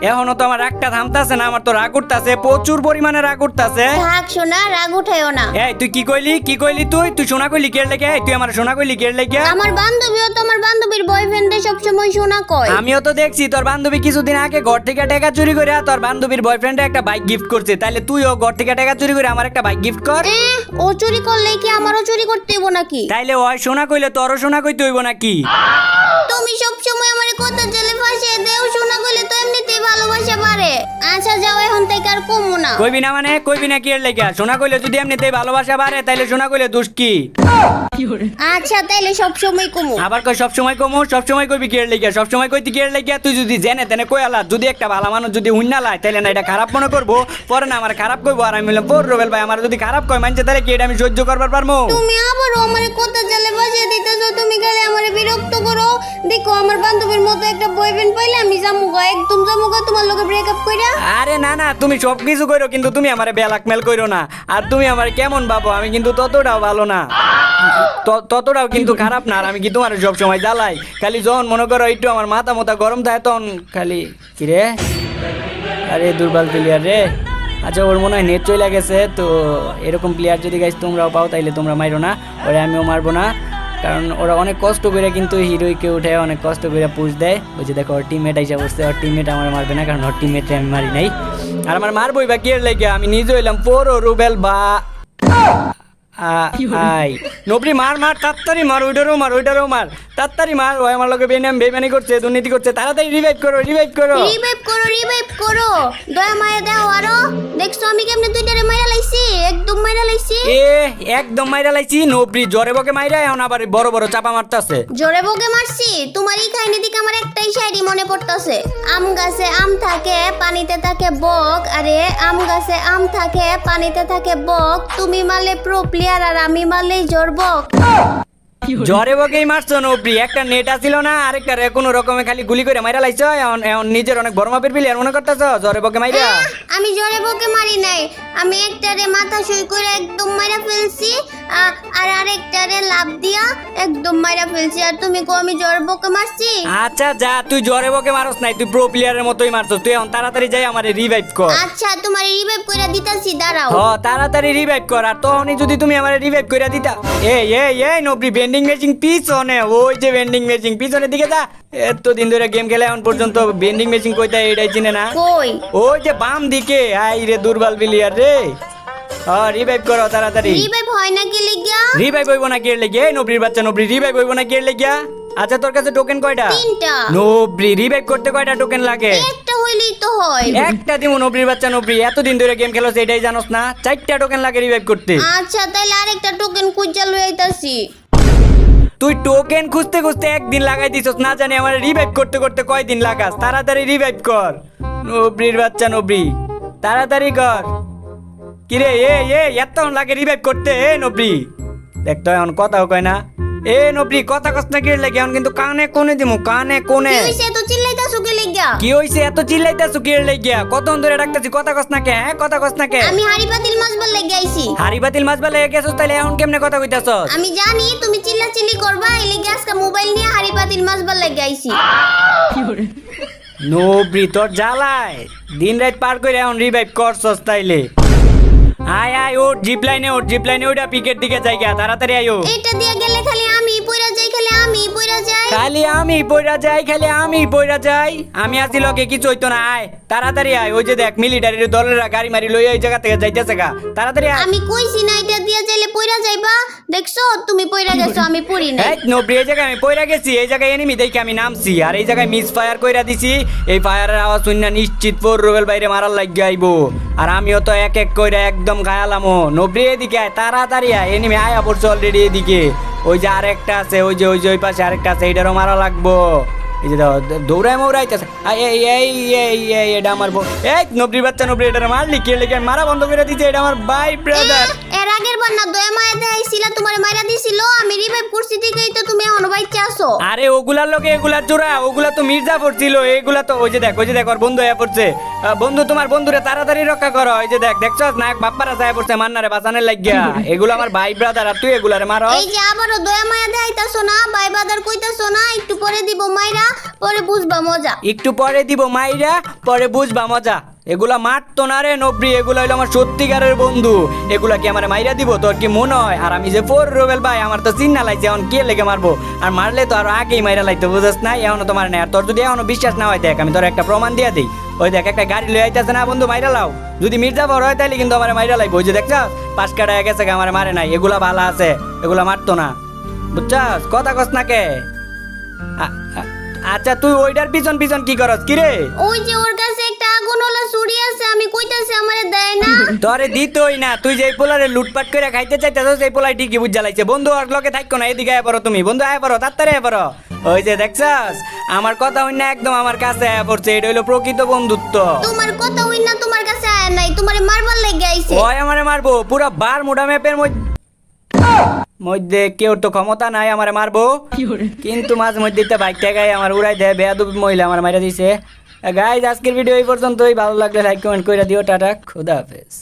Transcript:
এখনও তো আমার রাগটা থামতাছে না আমার তো রাগ উঠতাছে প্রচুর পরিমাণে রাগ উঠতাছে। থাক শোনা রাগ উঠাইও না। এই তুই কি কইলি? কি কইলি তুই? তুই সোনা কইলি কেড় লেগে? এই, তুই আমার সোনা কইলি কেড় লেগে? আমার বান্ধবীও তো আমার বান্ধবীর বয়ফ্রেন্ডে সবসময় শোনা কয়। আমিও তো দেখছি তোর বান্ধবী কিছুদিন আগে ঘর থেকে টাকা চুরি করে তোর বান্ধবীর বয়ফ্রেন্ডে একটা বাইক গিফট করছে। তাহলে তুইও ঘর থেকে টাকা চুরি করে আমার একটা বাইক গিফট কর। এ, ও চুরি করলে কি আমারও চুরি করতে হইব নাকি? তাইলে ওই সোনা কইলে তোরও সোনা কইতে হইব নাকি? তুমি সবসময় আমার কথা আচ্ছা যাও এখন থেকে আর কমু না। কইবি না মানে? কইবি না কি এর লেগে? সোনা কইলে যদি এমনিতেই ভালোবাসা বাড়ে তাইলে সোনা কইলে দোষ কি? আচ্ছা তাইলে সবসময় কমু। আবার কই সব সময় কমু? সব সময় কইবি কি এর লেগে? সব সময় কইতি কি এর লেগে? তুই যদি জেনে তেনে কই আলা? যদি একটা ভালো মানুষ যদি হুন্না লাই তাইলে না এটা খারাপ মনে করব? পরে না আমার খারাপ কইবো? আর আমি বললাম পর রবেল ভাই আমার যদি খারাপ কয় মানছে তাহলে কি এটা আমি সহ্য করবার পারব? তুমি আবারও আমার কথা জেলে ফাঁসে দিতেছো তুমি খালি আমার বিরক্ত করো। দেখো আমার বান্ধবীর মতো একটা বয়ফ্রেন্ড পাইলে আমি জামুগা একদম জামুগা তোমার লগে ব্রেকআপ কইরা। আরে না না, তুমি সব কিছু করো কিন্তু তুমি আমারে বেলাকমেল করো না। আর তুমি আমার কেমন ভাবো আমি কিন্তু ততটাও ভালো না। ততটাও কিন্তু খারাপ না, আর আমি কি তোমার সব সময় জ্বালাই? খালি যখন মনে করো একটু আমার মাথা মাথা গরম থাকে, তখন খালি কি রে? আরে দুর্বল প্লেয়ার রে। আচ্ছা ওর মনে হয় নেট চলে গেছে, তো এরকম প্লেয়ার যদি গাইজ তোমরাও পাও, তাইলে তোমরা মারো না, ওরে আমিও মারবো না। কারণ ওরা অনেক কষ্ট করে কিন্তু হিরোইকে উঠে অনেক কষ্ট করে পুষ দেয়। যে দেখো, ওর টিমমেট আইসা বসছে ওর টিমমেট আমার মারবে না, কারণ ওর টিমমেটে আমি মারি নাই। আর আমার মারবই বা কি লেগে আমি নিজে হইলাম পোরো রুবেল বা আই। নবরি মার মার তাড়াতাড়ি মার ওইটারও মার ওইটারও মার। তাড়াতাড়ি মার ওই আমার লোকে বেনাম বেমানি করছে দুর্নীতি করছে। তাড়াতাড়ি রিভাইভ করো রিভাইভ করো। রিভাইভ করো রিভাইভ করো। দয়া মায়া দাও আরও। দেখছ আমি কেমনে দুইটারে মাইরা লাইছি? একদম মাইরা লাইছি। এ একদম মাইরা লাইছি। নবরি জ্বরে বকে মাইরা এখন আবার বড় বড় চাপা মারতাছে। জোরে বকে মারছি? তোমার এই কাহিনী দিকে আমার একটাই শায়রি মনে পড়তাছে। আম গাছে আম থাকে পানিতে থাকে বক। আরে আম গাছে আম থাকে পানিতে থাকে বক। তুমি মালে প্রো প্লেয়ার আর আমি জোর বক জ্বরে বকেই মারছো নবরি একটা নেট আসিল না আরেকটা রে কোনো রকমে খালি গুলি করে মাইরা লাইছ এখন এখন নিজের অনেক বড় মাপের প্লেয়ার মনে করতেছ জ্বরে বকে মাইরা? আমি জোরে বকে মারি নাই আমি একটারে মাথা শুই করে একদম মাইরা ফেলছি আর আরেকটারে লাভ দিয়া একদম মাইরা ফেলছি আর তুমি কো আমি জোরে বকে মারছি? আচ্ছা যা তুই জ্বরে বকে মারস নাই তুই প্রো প্লেয়ারের মতোই মারছস তুই এখন তাড়াতাড়ি যাই আমারে রিভাইভ কর। আচ্ছা তোমার রিভাইভ কইরা দিতাছি দাঁড়াও। হ তাড়াতাড়ি রিভাইভ কর আর তখনই যদি তুমি আমার রিভাইভ করে দিতা এই এই এই নবরি ভেন্ডিং মেশিন পিছনে ওই যে ভেন্ডিং মেশিন পিছনের দিকে যা। এতদিন ধরে গেম খেলে এখন পর্যন্ত ভেন্ডিং মেশিন কইতা এটাই চিনে না। কই? ওই যে বাম দিকে আই রে দুর্বল বিলিয়ার রে। রিভাইভ করো তাড়াতাড়ি। রিভাইভ হয় নাকি লিগা রিভাইভ হইব না লেগে নবরির বাচ্চা নবরি রিভাইভ হইব না লেগিয়া? আচ্ছা তোর কাছে টোকেন কয়টা? তিনটা। নবরি রিভাইভ করতে কয়টা টোকেন লাগে? একটা হইলেই তো হয়। একটা দিব নবরির বাচ্চা নবরি। এতদিন ধরে গেম খেলো এটাই জানোস না? চারটা টোকেন লাগে রিভাইভ করতে। আচ্ছা তাহলে আরেকটা টোকেন খুঁজা লই আইতাছি। তুই টোকেন খুঁজতে খুঁজতে একদিন লাগাই দিছস, না জানি আমার রিভাইভ করতে করতে কয়দিন লাগাস। তাড়াতাড়ি রিভাইভ কর। নব্রির বাচ্চা নবরি, তাড়াতাড়ি কর। কিরে, এ এ এত লাগে রিভাইভ করতে, এ, নব্রি। দেখ, তো এখন কথাও কয় না। এ, নবরি, কথা কস না, কিরে লাগে, এখন কিন্তু কানে কোনে দিমু, কানে কোনে তো চিল্লাইতাছো কে কি হইছে? এত চিল্লাইতাছু কিরে লাগিয়া? কতক্ষণ ধরে ডাকতেছি? কথা কস না কে হ্যাঁ? কথা কস না কে? আমি হাড়ি পাতিল মাছ হাড়ি বাতিল মাছ বেলা তাহলে এখন কেমনে কথা কইতাছস? আমি জানি তুমি চিল্লা চিল্লি করবা এই লিগে আজকে মোবাইল নিয়ে হাড়ি পাতিল মাছ বললে গাইছি নবরি তোর জ্বালায়। দিন রাত পার করে এখন রিভাইভ করছস তাইলে। আয় আয় ওর জিপ লাইনে ওর জিপ লাইনে ওটা পিকের দিকে যাই গা তাড়াতাড়ি আয়ো এটা দিয়ে খালি আমি পয়রা যাই খালি আমি পয়রা যাই। আমি আছি লগে কিছু হইতো না আয় তাড়াতাড়ি আয়। ওই যে দেখ মিলিটারির দলেরা গাড়ি মারি লই এই জায়গা থেকে যাইতেছে গা। তাড়াতাড়ি আয়। আমি কইছি না এটা দিয়ে যাইলে পইরা যাইবা। দেখছ তুমি পইরা গেছো আমি পড়ি না এই নবরি এই জায়গায় আমি পয়রা গেছি এই জায়গায় এনিমি দেখে আমি নামছি। আর এই জায়গায় মিস ফায়ার কইরা দিছি এই ফায়ারের আওয়াজ শুননা নিশ্চিত পর রোবেল বাইরে মারার লাগি আইবো। আর আমিও তো এক এক কইরা একদম গায়ালামো নবরি এদিকে আয় তাড়াতাড়ি আয়। এনিমি আয়া পড়ছে অলরেডি এদিকে। ওই যে আরেকটা আছে, ওই যে ওই যে ওই পাশে আরেকটা আছে, এইটারও মারা লাগবো। এই যে দৌড়ায় মৌড়াইতেছে এই এই এই এই, এটা আমার এই, নবরির বাচ্চা, নবরি এটা মারলি, কে লেগে মারা বন্ধ করে দিচ্ছে এটা আমার বাই ব্রাদার আগের বার না দয়া মায়া দেখাইছিলা তোমার মাইরা দিছিল আমি রিভাইভ করছি ঠিকই তো তুমি এখন বাইচা আছো। আরে ওগুলার লগে এগুলার জোড়া ওগুলা তো মির্জা পড়ছিল এগুলা তো ওই যে দেখ ওই যে দেখ ওর বন্ধু হয়ে পড়ছে। আহ, বন্ধু তোমার বন্ধুরে তাড়াতাড়ি রক্ষা করো ওই যে দেখ দেখছস নাক বাপ্পারা যায় পড়ছে মান্নারে বাঁচানোর লাগিয়া। এগুলো আমার ভাই ব্রাদার আর তুই এগুলারে মারো এই যে আবারও দয়া মায়া দেখাইতাছো না ভাই ব্রাদার কইতাছো না একটু পরে দিব মাইরা পরে বুঝবা মজা। একটু পরে দিব মাইরা, পরে বুঝবা মজা। এগুলা মারতো না রে নবরি, এগুলা হইল আমার সত্যিকারের বন্ধু। এগুলা কি আমার মাইরা দিব? তোর কি মনে হয়? আর আমি যে ফোর রোবেল ভাই, আমার তো চিন্না লাগছে, এখন কে লেগে মারবো? আর মারলে তো আরও আগেই মাইরা লাগতো, বুঝাস না এখনও তো মারে না আর তোর যদি এখনও বিশ্বাস না হয়, দেখ, আমি তোর একটা প্রমাণ দিয়ে দিই। ওই দেখ, একটা গাড়ি লয়ে আইতাছে না বন্ধু, মাইরা লাও। যদি মির্জা মির্জাফর হয় তাহলে কিন্তু আমার মাইরা লাগবে। ওই যে দেখছ পাঁচ কাটা গেছে আমার মারে নাই। এগুলা ভালো আছে, এগুলা মারতো না। বুঝছস? কথা কস না কে? আচ্ছা তুই ওইটার পিছন পিছন কি করস? কি রে? ওই যে ওর কাছে একটা আগুনওয়ালা চুড়ি আছে আমি কইতাছি আমারে দেয় না। তোরে দিতই না। তুই যে পোলারে লুটপাট করে খাইতে চাইতেছ সেই পোলাই ঠিকই বুঝ জ্বালাইছে বন্ধু আর লোকে থাকো না এদিকে আয় পড়ো তুমি। বন্ধু আয় পড়ো তাড়াতাড়ি আয় পড়ো। ওই যে দেখছাস আমার কথা হই না একদম আমার কাছে আয় পড়ছে এটা হইল প্রকৃত বন্ধুত্ব। তোমার কথা হই না তোমার কাছে আয় নাই তোমারে মারবার লেগে আইছে। ওই আমারে মারবো পুরা বার মুডা ম্যাপের মধ্যে মধ্যে কেউ তো ক্ষমতা নাই আমার মারবো। কিন্তু মাঝে মধ্যে একটা বাইক টাকায় আমার উড়াই দেয় বেয়াদু মহিলা আমার মারা দিছে। গাইজ আজকের ভিডিও এই পর্যন্তই। ভালো লাগলে লাইক কমেন্ট করে দিও। টাটা খুদা হাফেজ।